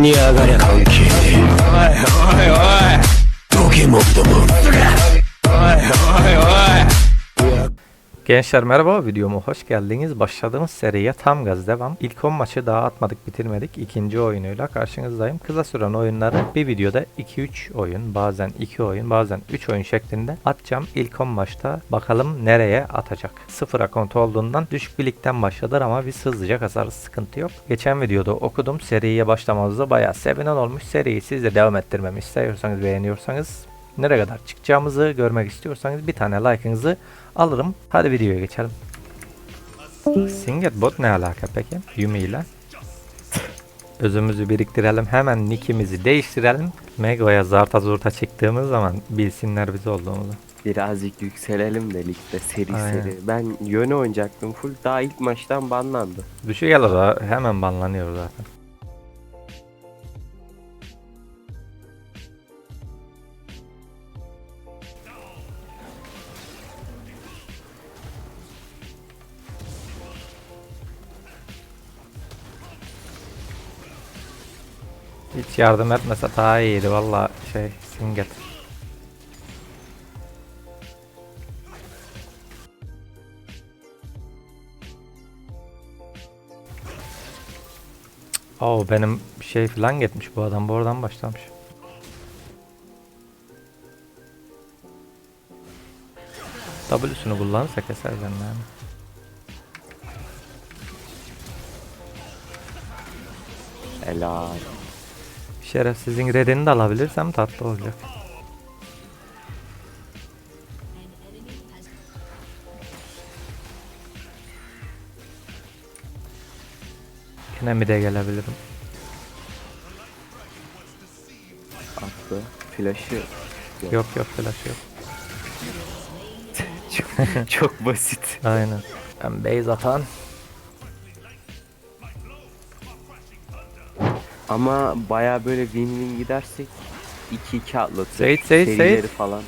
に上がりゃ Gençler merhaba videoma hoş geldiniz. Başladığımız seriye tam gaz devam. İlk 10 maçı daha atmadık bitirmedik. İkinci oyunuyla karşınızdayım. Kısa süren oyunları bir videoda 2-3 oyun bazen 2 oyun bazen 3 oyun şeklinde atacağım. İlk 10 maçta bakalım nereye atacak. Sıfır akont olduğundan düşük bir ligden başladılar ama biz hızlıca kasarız sıkıntı yok. Geçen videoda okudum seriye başlamamızda bayağı sevinen olmuş. Seriyi siz de devam ettirmemi istiyorsanız beğeniyorsanız nereye kadar çıkacağımızı görmek istiyorsanız bir tane like'ınızı alırım. Hadi videoya geçelim. Singet bot ne alaka peki? Yumi ile. Özümüzü biriktirelim. Hemen nickimizi değiştirelim. Mego'ya zarta zurta çıktığımız zaman bilsinler biz olduğumuzu. Birazcık yükselelim de ligde seri Aynen. seri. Ben yöne oynayacaktım full. Daha ilk maçtan banlandı. Düşük o hemen banlanıyor zaten. Hiç yardım etmese daha iyiydi valla şey Singet. Oo benim şey falan gitmiş bu adam buradan başlamış. W'sunu kullanırsa keser yani. Helal. Şerefsizin redini de alabilirsem tatlı olacak. Yine mi de gelebilirim? Attı. Flash'ı Yok yok flash yok. çok, çok basit. Aynen. Ben base atan. Ama baya böyle win-win gidersek 2-2 atlatır. Seyit, Seyit, Serileri Seyit. falan.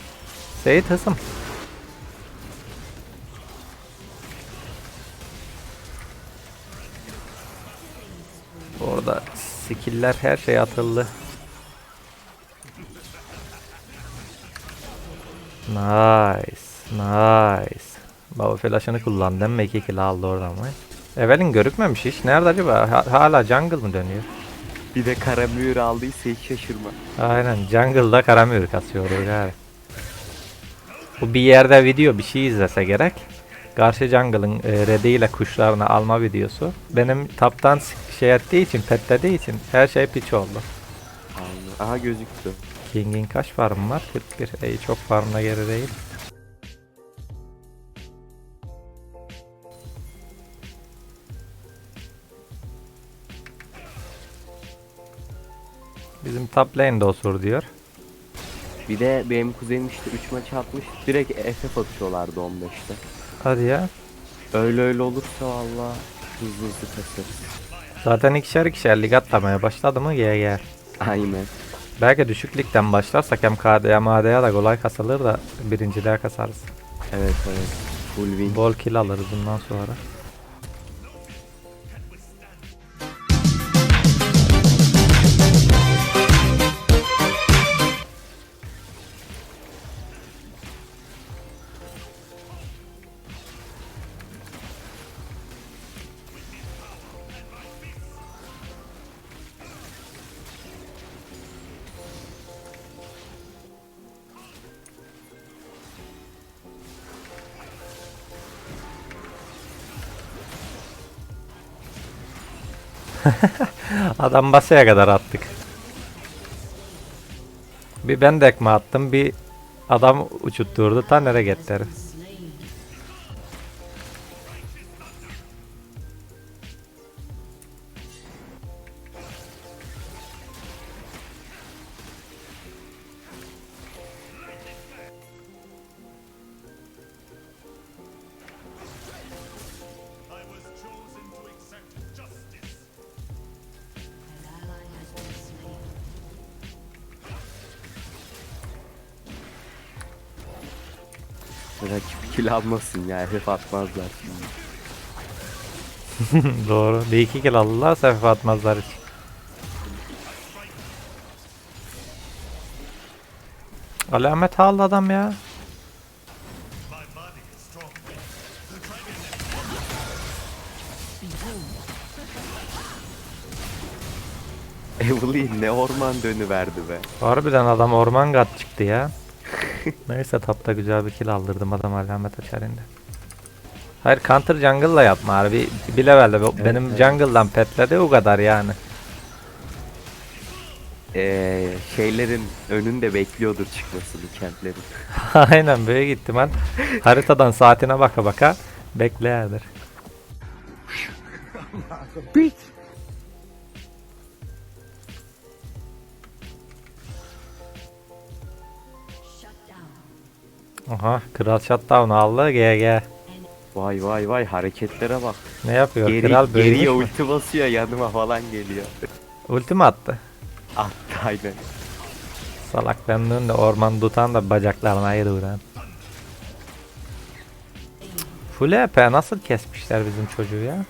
Seyit hızım. Orada skill'ler her şey atıldı. Nice. Nice. Baba flash'ını kullandı ama 2 kill aldı oradan mı? Evelyn görükmemiş hiç. Nerede acaba? Ha- hala jungle mı dönüyor? Bir de kara mühür aldıysa hiç şaşırma. Aynen jungle'da karamür kasıyor gari. Bu bir yerde video bir şey izlese gerek. Karşı jungle'ın e, rediyle kuşlarını alma videosu. Benim taptan şey ettiği için, petlediği için her şey piç oldu. Aynen. Aha gözüktü. King'in kaç farmı var? 41. Ey çok farmına geri değil. Bizim top lane'de osur diyor. Bir de benim kuzenim işte 3 maç atmış. Direkt FF atıyorlardı 15'te. Hadi ya. Öyle öyle olursa valla hızlı hızlı kasarız. Zaten ikişer ikişer lig atlamaya başladı mı GG. Aynen. Belki düşüklükten başlarsak hem KD'ye MAD'ye da kolay kasılır da birinciliğe kasarız. Evet evet. Full win. Bol kill alırız bundan sonra. Adam basaya kadar attık. Bir ben de attım, bir adam uçutturdu. Ta nereye gitti Rakip kill almasın ya hep atmazlar şimdi. Doğru. Bir iki kill aldılar sefer atmazlar hiç. Alamet aldı adam ya. Evelyn ne orman dönü verdi be. Harbiden adam orman gat çıktı ya. Neyse tapta güzel bir kill aldırdım adam alamet açarında. Hayır counter jungle'la yapma harbi. Bir levelde be- benim evet. jungle'dan petledi o kadar yani. Ee, şeylerin önünde bekliyordur çıkmasını kentlerin. Aynen böyle gittim ben. Haritadan saatine baka baka beklerdir. Aha kral shutdown aldı GG. Vay vay vay hareketlere bak. Ne yapıyor Geri, kral böyle geriye ulti basıyor yanıma falan geliyor. ulti mi attı? Attı aynen. Salak ben de orman tutan da bacaklarına ayırıyorum. Full EP nasıl kesmişler bizim çocuğu ya?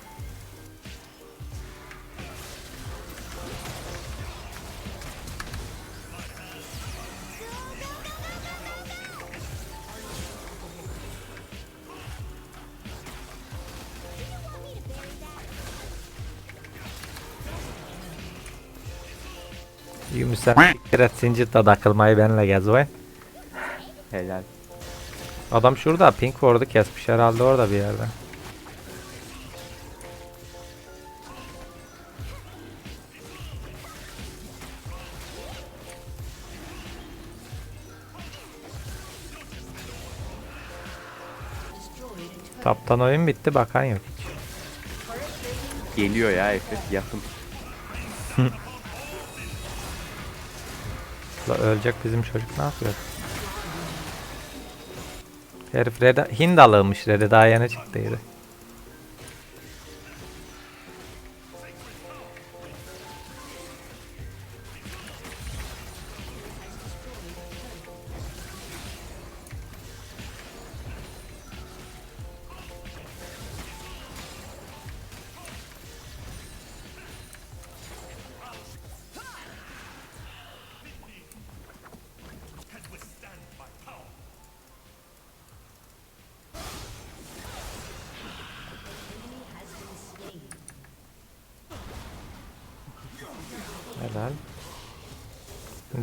Yumuşak evet Sincit'le takılmayı benimle gez vay. Helal. Adam şurada Pink Ward'u kesmiş herhalde orada bir yerde. Taptan oyun bitti bakan yok hiç. Geliyor ya Efe yakın. La ölecek bizim çocuk ne yapıyor? Herif Red'e Hind alığmış Red'e daha yeni çıktıydı.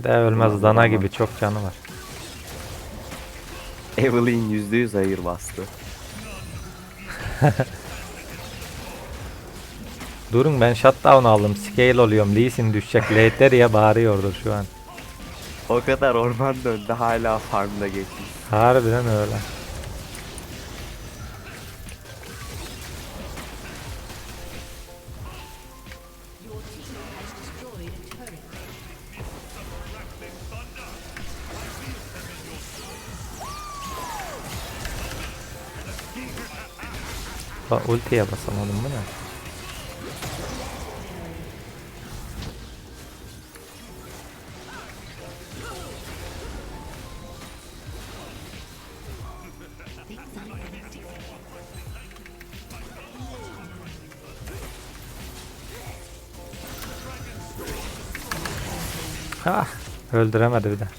De ölmez dana gibi çok canı var. Evelyn %100 hayır bastı. Durun ben shutdown aldım. Scale oluyorum. Lee Sin düşecek. Late'ler diye bağırıyordur şu an. O kadar orman döndü hala farmda geçmiş. Harbiden öyle. Bak ultiye basamadım bu ne? Ha, öldüremedi bir de.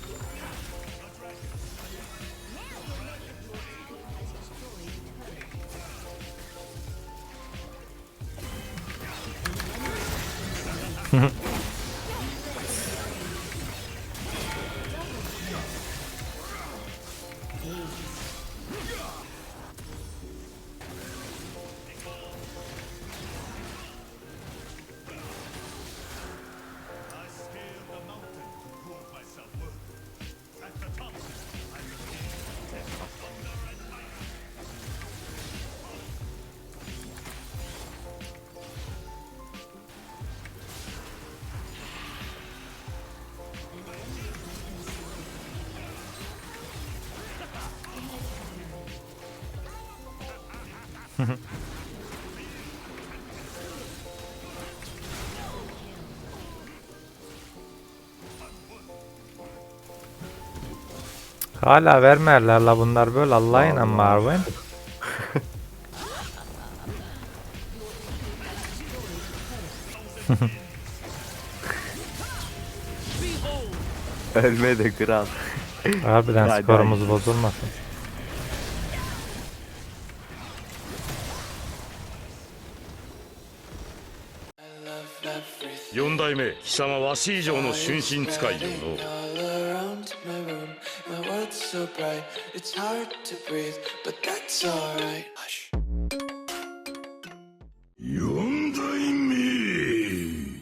Hala vermerler la bunlar böyle Allah'ıyla Marvin. Ölme de kral. Harbiden skorumuz bozulmasın. 四代目貴様わし以上の春心使いよの My world's so bright, it's hard to breathe, but that's alright.